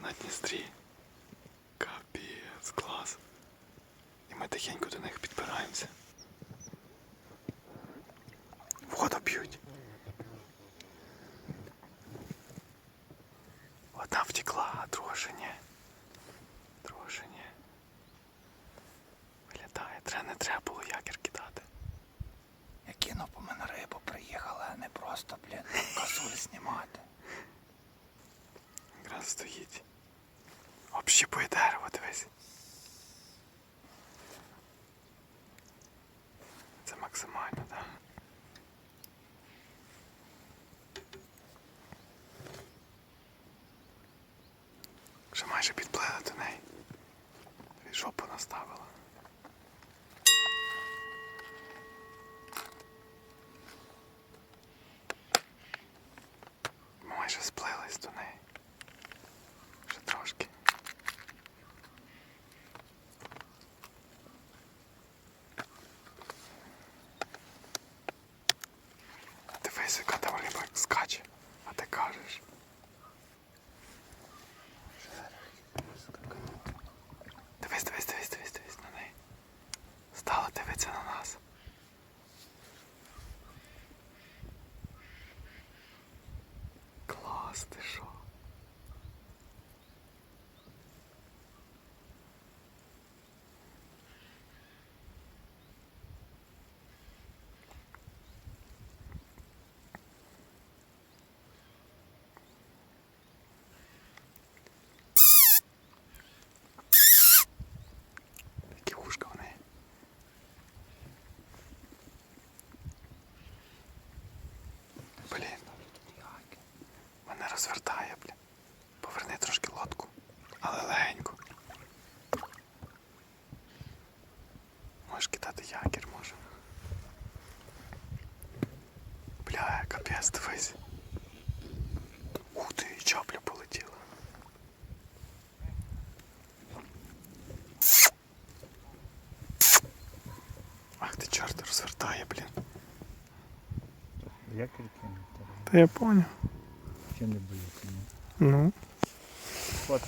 на Дністрі. Капець, клас. І ми тихенько до них підбираємося. Воду п'ють. Одна втекла, а ще ні. Ще ні. Виглядає, треба не треба було якір стоїть. Общіпує дерево, дивись. Це максимально, так? Вже майже підплили до неї. Жопу наставила. Майже сплились до неї. Ще трошки. Дивись, яка там риба скаче, а ти кажеш. Дивись, дивись, дивись, дивись, дивись на неї. Стала дивиться на нас. Клас, ти що? Розвертає, блін. Поверни трошки лодку. Але легенько. Можеш кидати якір, може. Бля, капець, дивись. Ух ти, і чапля полетіла. Ах ти чорт розвертає, блін. Як кинути? Та я поняв. Чи не боїться? Ну. А,